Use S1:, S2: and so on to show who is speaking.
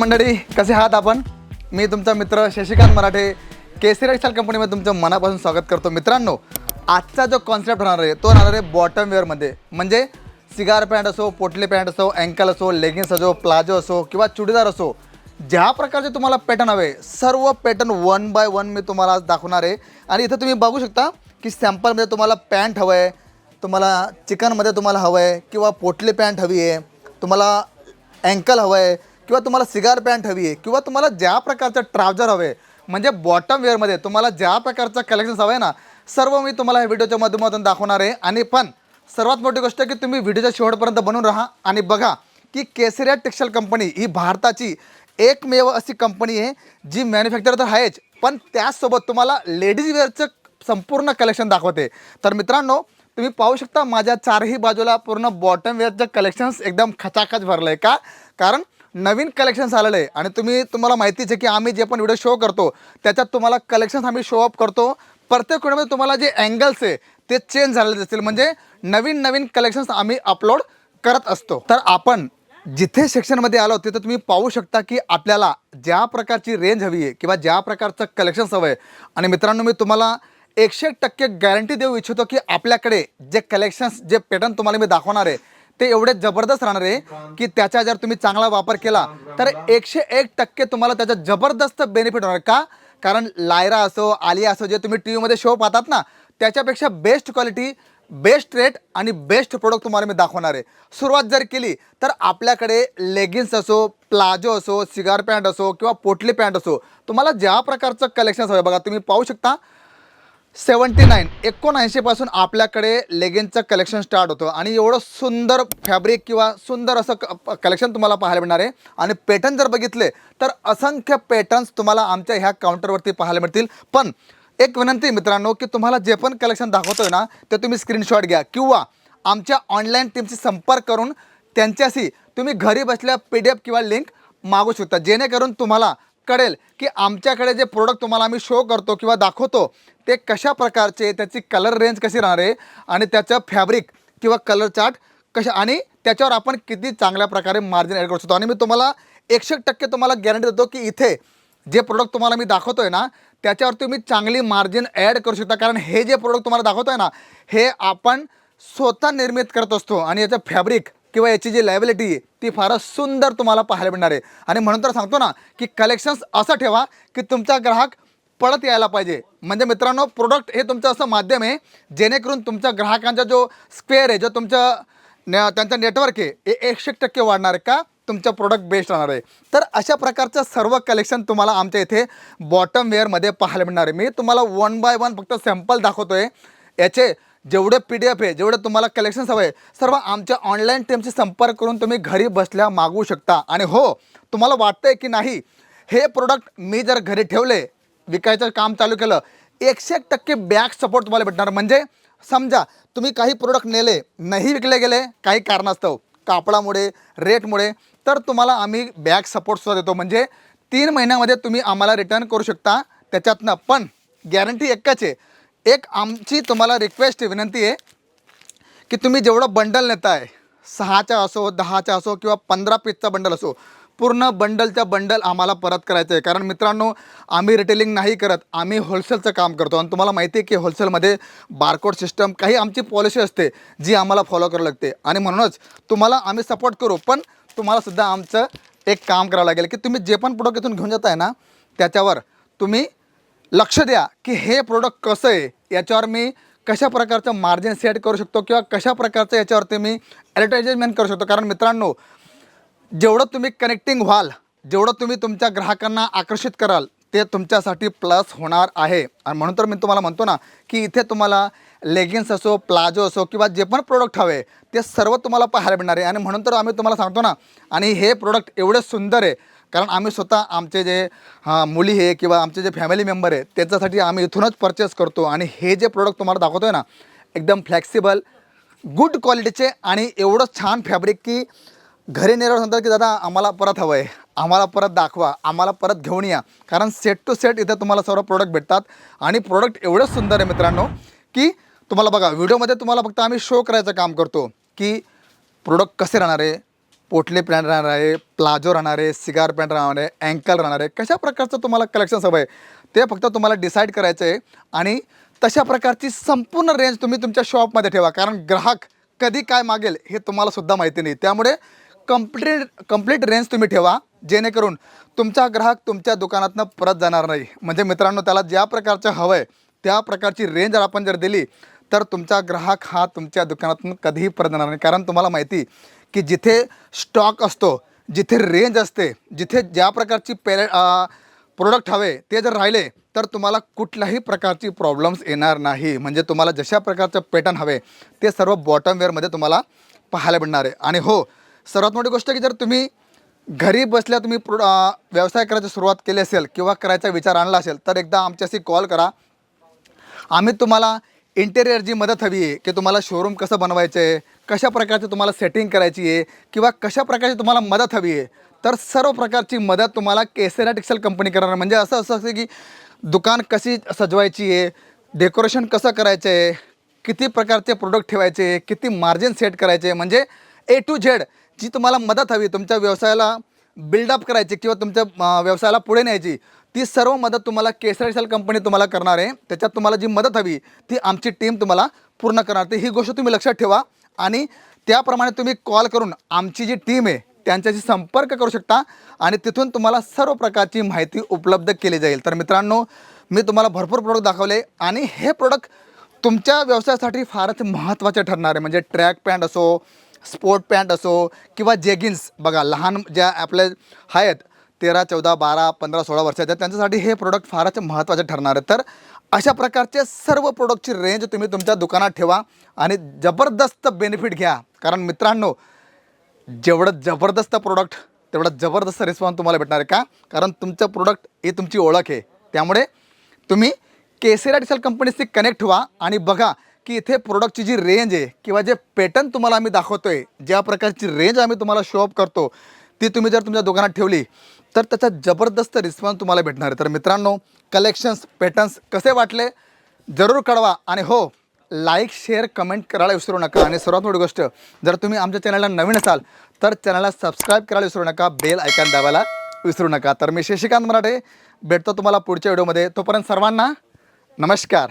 S1: मंडळी कसे आहात आपण? मी तुमचा मित्र शशिकांत मराठे केसरी टेक्सटाईल कंपनीमध्ये तुमचं मनापासून स्वागत करतो. मित्रांनो आजचा जो कॉन्सेप्ट राहणार आहे तो राहणार आहे बॉटम वेअरमध्ये म्हणजे सिगार पॅन्ट असो पोटले पॅन्ट असो अँकल असो लेगिन्स असो प्लाजो असो किंवा चुडीदार असो ज्या प्रकारचे तुम्हाला पॅटर्न हवे सर्व पॅटर्न वन बाय वन मी तुम्हाला आज दाखवणार आहे. आणि इथं तुम्ही बघू शकता की सॅम्पलमध्ये तुम्हाला पॅन्ट हवं आहे तुम्हाला चिकनमध्ये तुम्हाला हवं आहे किंवा पोटली पॅन्ट हवी आहे तुम्हाला अँकल हवं आहे किंवा तुम्हाला सिगार पॅन्ट हवी आहे किंवा तुम्हाला ज्या प्रकारचं ट्राउजर हवे आहे म्हणजे बॉटम वेअरमध्ये तुम्हाला ज्या प्रकारचं कलेक्शन हवं आहे ना सर्व मी तुम्हाला ह्या व्हिडिओच्या माध्यमातून दाखवणार आहे. आणि पण सर्वात मोठी गोष्ट की तुम्ही व्हिडिओच्या शेवटपर्यंत बनून राहा आणि बघा की केसरिया टेक्सटाईल कंपनी ही भारताची एकमेव अशी कंपनी आहे जी मॅन्युफॅक्चर तर आहेच पण त्याचसोबत तुम्हाला लेडीज वेअरचं संपूर्ण कलेक्शन दाखवते. तर मित्रांनो तुम्ही पाहू शकता माझ्या चारही बाजूला पूर्ण बॉटम वेअरचं कलेक्शन्स एकदम खचाखच भरलं आहे का? कारण नवीन कलेक्शन्स आलेलं आहे. आणि तुम्ही तुम्हाला माहितीच आहे की आम्ही जे पण व्हिडिओ शो करतो त्याच्यात तुम्हाला कलेक्शन्स आम्ही शो अप करतो. प्रत्येक व्हिडिओमध्ये तुम्हाला जे अँगल्स आहे ते चेंज झालेले असतील म्हणजे नवीन नवीन कलेक्शन्स आम्ही अपलोड करत असतो. तर आपण जिथे सेक्शनमध्ये आलो तिथं तुम्ही पाहू शकता की आपल्याला ज्या प्रकारची रेंज हवी आहे किंवा ज्या प्रकारचं कलेक्शन्स हवं आहे. आणि मित्रांनो मी तुम्हाला एकशे एक टक्के गॅरंटी देऊ इच्छितो की आपल्याकडे जे कलेक्शन्स जे पॅटर्न तुम्हाला मी दाखवणार आहे ते एवढे जबरदस्त राहणार आहे की त्याचा जर तुम्ही चांगला वापर केला तर एकशे एक टक्के तुम्हाला त्याचा जबरदस्त बेनिफिट होणार. का? कारण लायरा असो आलिया असो जे तुम्ही टी व्हीमध्ये शो पाहतात ना त्याच्यापेक्षा बेस्ट क्वालिटी बेस्ट रेट आणि बेस्ट प्रोडक्ट तुम्हाला मी दाखवणार आहे. सुरुवात जर केली तर आपल्याकडे लेगिन्स असो प्लाजो असो सिगार पॅन्ट असो किंवा पोटली पॅन्ट असो तुम्हाला ज्या प्रकारचं कलेक्शन्स हवं बघा तुम्ही पाहू शकता. सेवन्टी नाईन एकोणऐंशीपासून आपल्याकडे लेगिन्सचं कलेक्शन स्टार्ट होतं. आणि एवढं सुंदर फॅब्रिक किंवा सुंदर असं क कलेक्शन तुम्हाला पाहायला मिळणार आहे. आणि पॅटर्न जर बघितले तर असंख्य पॅटर्न्स तुम्हाला आमच्या ह्या काउंटरवरती पाहायला मिळतील. पण एक विनंती मित्रांनो की तुम्हाला जे पण कलेक्शन दाखवतोय ना ते तुम्ही स्क्रीनशॉट घ्या. किंवा आमच्या ऑनलाईन टीमशी संपर्क करून त्यांच्याशी तुम्ही घरी बसल्या पी डी एफ किंवा लिंक मागू शकता. जेणेकरून तुम्हाला कळेल की आमच्याकडे जे प्रोडक्ट तुम्हाला आम्ही शो करतो किंवा दाखवतो ते कशा प्रकारचे त्याची कलर रेंज कशी राहणार आहे आणि त्याचं फॅब्रिक किंवा कलर चार्ट कशा आणि त्याच्यावर आपण किती चांगल्या प्रकारे मार्जिन ॲड करू शकतो. आणि मी तुम्हाला एकशे टक्के तुम्हाला गॅरंटी देतो की इथे जे प्रोडक्ट तुम्हाला मी दाखवतो आहे ना त्याच्यावर तुम्ही चांगली मार्जिन ॲड करू शकता. कारण हे जे प्रोडक्ट तुम्हाला दाखवतोय ना हे आपण स्वतः निर्मित करत असतो आणि याचं फॅब्रिक किंवा याची जी लायबिलिटी आहे ती फारच सुंदर तुम्हाला पाहायला मिळणार आहे. आणि म्हणून तर सांगतो ना की कलेक्शन्स असं ठेवा की तुमचा ग्राहक पळत यायला पाहिजे. म्हणजे मित्रांनो प्रोडक्ट हे तुमचं असं माध्यम आहे जेणेकरून तुमच्या ग्राहकांचा जो स्क्वेअर आहे जो तुमचं न त्यांचं नेटवर्क आहे हे एकशे टक्के वाढणार आहे का? तुमचं प्रोडक्ट बेस्ट राहणार आहे. तर अशा प्रकारचं सर्व कलेक्शन तुम्हाला आमच्या इथे बॉटम वेअरमध्ये पाहायला मिळणार आहे. मी तुम्हाला वन बाय वन फक्त सॅम्पल दाखवतो आहे याचे जेवढे पी डी एफ आहे जेवढे तुम्हाला कलेक्शन्स हवे सर्व आमच्या ऑनलाईन टीमशी संपर्क करून तुम्ही घरी बसल्या मागवू शकता. आणि हो तुम्हाला वाटतंय की नाही हे प्रोडक्ट मी जर घरी ठेवले विकायचं काम चालू केलं एकशे एक टक्के बॅक सपोर्ट तुम्हाला भेटणार. म्हणजे समजा तुम्ही काही प्रोडक्ट नेले नाही विकले गेले काही कारणास्तव कापडामुळे रेटमुळे तर तुम्हाला आम्ही बॅक सपोर्टसुद्धा देतो. म्हणजे तीन महिन्यामध्ये तुम्ही आम्हाला रिटर्न करू शकता त्याच्यातनं. पण गॅरंटी एकच आहे एक आमची तुम्हाला रिक्वेस्ट विनंती आहे की तुम्ही जेवढं बंडल नेताय सहाच्या असो दहाचा असो किंवा पंधरा पीसचा बंडल असो पूर्ण बंडलच्या बंडल आम्हाला परत करायचं आहे. कारण मित्रांनो आम्ही रिटेलिंग नाही करत आम्ही होलसेलचं काम करतो. आणि तुम्हाला माहिती आहे की होलसेलमध्ये बारकोड सिस्टम काही आमची पॉलिसी असते जी आम्हाला फॉलो करावी लागते. आणि म्हणूनच तुम्हाला आम्ही सपोर्ट करू पण तुम्हालासुद्धा आमचं एक काम करावं लागेल की तुम्ही जे पण प्रोडक्ट इथून घेऊन जाताय ना त्याच्यावर तुम्ही लक्ष द्या की हे प्रोडक्ट कसं आहे याच्यावर मी कशा प्रकारचं मार्जिन सेट करू शकतो किंवा कशा प्रकारचं याच्यावरती मी ॲडव्हर्टाइजमेंट करू शकतो. कारण मित्रांनो जेवढं तुम्ही कनेक्टिंग व्हाल जेवढं तुम्ही तुमच्या ग्राहकांना आकर्षित कराल ते तुमच्यासाठी प्लस होणार आहे. आणि म्हणून तर मी तुम्हाला म्हणतो ना की इथे तुम्हाला लेगिन्स असो प्लाजो असो किंवा जे पण प्रोडक्ट हवे ते सर्व तुम्हाला पाहायला मिळणार आहे. आणि म्हणून तर आम्ही तुम्हाला सांगतो ना आणि हे प्रोडक्ट एवढे सुंदर आहे कारण आम्ही स्वतः आमचे जे हां मुली आहे किंवा आमचे जे फॅमिली मेंबर आहे त्याच्यासाठी आम्ही इथूनच परचेस करतो. आणि हे जे प्रोडक्ट तुम्हाला दाखवतो आहे ना एकदम फ्लेक्सिबल गुड क्वालिटीचे आणि एवढं छान फॅब्रिक की घरी नेल्यावर म्हणतात की दादा आम्हाला परत हवं आहे आम्हाला परत दाखवा. आम्हाला परत घेऊन या. कारण सेट टू सेट इथे तुम्हाला सर्व प्रोडक्ट भेटतात. आणि प्रोडक्ट एवढं सुंदर आहे मित्रांनो की तुम्हाला बघा व्हिडिओमध्ये तुम्हाला फक्त आम्ही शो करायचं काम करतो की प्रोडक्ट कसे राहणार आहे पोटले पॅन्ट राहणार आहे प्लाझो राहणार आहे सिगार पॅन्ट राहणार आहे अँकल राहणार आहे कशा प्रकारचं तुम्हाला कलेक्शन हवं आहे ते फक्त तुम्हाला डिसाईड करायचं आहे आणि तशा प्रकारची संपूर्ण रेंज तुम्ही तुमच्या शॉपमध्ये ठेवा. कारण ग्राहक कधी काय मागेल हे तुम्हाला सुद्धा माहिती नाही. त्यामुळे कंप्लीट कंप्लीट रेंज तुम्ही ठेवा. जेणेकरून तुमचा ग्राहक तुमच्या दुकानातनं परत जाणार नाही. म्हणजे मित्रांनो त्याला ज्या प्रकारचं हवं आहे त्या प्रकारची रेंज जर आपण जर दिली तर तुमचा ग्राहक हा तुमच्या दुकानातून कधीही परत जाणार नाही. कारण तुम्हाला माहिती की जिथे स्टॉक असतो जिथे रेंज असते जिथे ज्या प्रकारची पेरे प्रोडक्ट हवे ते जर राहिले तर तुम्हाला कुठल्याही प्रकारची प्रॉब्लेम्स येणार नाही. म्हणजे तुम्हाला जशा प्रकारचं पॅटर्न हवे ते सर्व बॉटमवेअरमध्ये तुम्हाला पाहायला मिळणार आहे. आणि हो सर्वात मोठी गोष्ट की जर तुम्ही घरी बसल्या तुम्ही प्रो व्यवसाय करायची सुरुवात केली असेल किंवा करायचा विचार आणला असेल तर एकदा आमच्याशी कॉल करा. आम्ही तुम्हाला इंटेरियरची मदत हवी आहे की तुम्हाला शोरूम कसं बनवायचं आहे कशा प्रकारची तुम्हाला सेटिंग करायची आहे किंवा कशा प्रकारची तुम्हाला मदत हवी आहे तर सर्व प्रकारची मदत तुम्हाला केसेरा टेक्सटाईल कंपनी करणार. म्हणजे असं असं असतं की दुकान कशी सजवायची आहे डेकोरेशन कसं करायचं आहे किती प्रकारचे प्रोडक्ट ठेवायचे किती मार्जिन सेट करायचे म्हणजे ए टू झेड जी तुम्हाला मदत हवी तुमच्या व्यवसायाला बिल्डअप करायची किंवा तुमच्या व्यवसायाला पुढे न्यायची ती सर्व मदत तुम्हाला केसरी सेल कंपनी तुम्हाला करणार आहे. त्याच्यात तुम्हाला जी मदत हवी ती आमची टीम तुम्हाला पूर्ण करणार. ते ही गोष्ट तुम्ही लक्षात ठेवा आणि त्याप्रमाणे तुम्ही कॉल करून आमची जी टीम आहे त्यांच्याशी संपर्क करू शकता आणि तिथून तुम्हाला सर्व प्रकारची माहिती उपलब्ध केली जाईल. तर मित्रांनो मी तुम्हाला भरपूर प्रोडक्ट दाखवले आणि हे प्रोडक्ट तुमच्या व्यवसायासाठी फारच महत्त्वाचे ठरणार आहे. म्हणजे ट्रॅक पॅन्ट असो स्पोर्ट पॅन्ट असो किंवा जेगिन्स बघा लहान ज्या आपल्या आहेत तेरा चौदा बारा पंधरा सोळा वर्षाच्या त्यांच्यासाठी हे प्रोडक्ट फारच महत्त्वाचे ठरणार आहे तर अशा प्रकारचे सर्व प्रोडक्टची रेंज तुम्ही तुमच्या दुकानात ठेवा आणि जबरदस्त बेनिफिट घ्या. कारण मित्रांनो जेवढं जबरदस्त प्रोडक्ट तेवढं जबरदस्त रिस्पॉन्स तुम्हाला भेटणार आहे का? कारण तुमचं प्रोडक्ट ही तुमची ओळख आहे. त्यामुळे तुम्ही केसेरा डिसेल कंपनीशी कनेक्ट व्हा आणि बघा की इथे प्रोडक्टची जी रेंज आहे किंवा जे पॅटर्न तुम्हाला आम्ही दाखवतो आहे ज्या प्रकारची रेंज आम्ही तुम्हाला शोअप करतो ती तुम्ही जर तुमच्या दुकानात ठेवली तर त्याचा जबरदस्त रिस्पॉन्स तुम्हाला भेटणार आहे. तर मित्रांनो कलेक्शन्स पॅटर्न्स कसे वाटले? जरूर कळवा. आणि हो लाईक शेअर कमेंट करायला विसरू नका. आणि सर्वात मोठी गोष्ट जर तुम्ही आमच्या चॅनलला नवीन असाल तर चॅनलला सबस्क्राईब करायला विसरू नका. बेल ऐकन दाबायला विसरू नका. तर मी शशिकांत मराठे भेटतो तुम्हाला पुढच्या व्हिडिओमध्ये तोपर्यंत सर्वांना नमस्कार.